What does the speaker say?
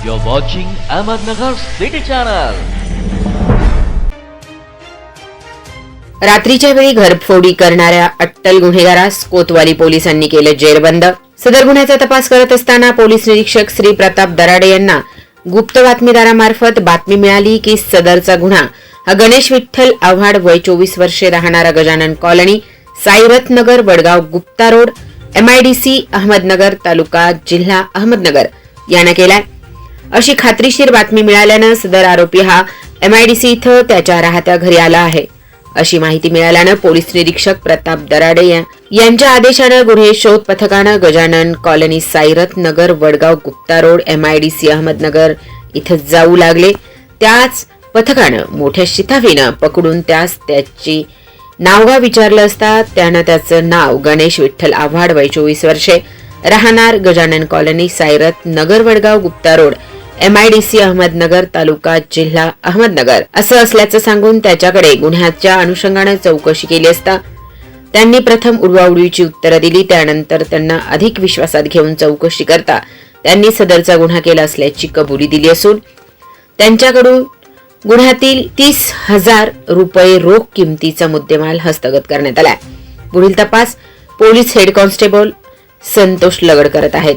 You're watching Ahmednagar City Channel. रात्रीच्या वेळी घरफोडी करणाऱ्या अट्टल गुन्हेगारास कोतवाली पोलिसांनी केलं जेरबंद सदर गुन्ह्याचा तपास करत असताना पोलीस निरीक्षक श्री प्रताप दराडे यांना गुप्त बातमीदारामार्फत बातमी मिळाली की सदरचा गुन्हा हा गणेश विठ्ठल आव्हाड वय चोवीस वर्षे राहणारा Gajanan colony Sairathnagar Wadgaon Gupta road M I D C Ahmednagar तालुका जिल्हा अहमदनगर यानं केलाय अशी खात्रीशीर बातमी मिळाल्यानं सदर आरोपी हा एमआयडीसी इथं त्याच्या राहत्या घरी आला आहे. अशी माहिती मिळाल्यानं पोलीस निरीक्षक प्रताप दराडे यांच्या आदेशानं गुन्हे शोध पथकानं Gajanan colony Sairath Nagar Wadgaon Gupta road M I D C Ahmednagar इथं जाऊ लागले. त्याच पथकानं मोठ्या शिताफीनं पकडून त्यास त्याची नावगाव विचारलं असता त्यानं त्याचं नाव गणेश विठ्ठल आव्हाड वय चोवीस वर्षे राहणार Gajanan colony Sairath Nagar Wadgaon Gupta road M I D C Ahmednagar तालुका जिल्हा अहमदनगर. असं असल्याचं सांगून त्याच्याकडे गुन्ह्याच्या अनुषंगानं चौकशी केली असता त्यांनी प्रथम उडवाउडवीची उत्तरं दिली. त्यानंतर त्यांना अधिक विश्वासात घेऊन चौकशी करता त्यांनी सदरचा गुन्हा केला असल्याची कबुली दिली असून त्यांच्याकडून गुन्ह्यातील तीस हजार रुपये रोख किमतीचा मुद्देमाल हस्तगत करण्यात आलाय. पुढील तपास police head constable Santosh Lagad करत आहेत.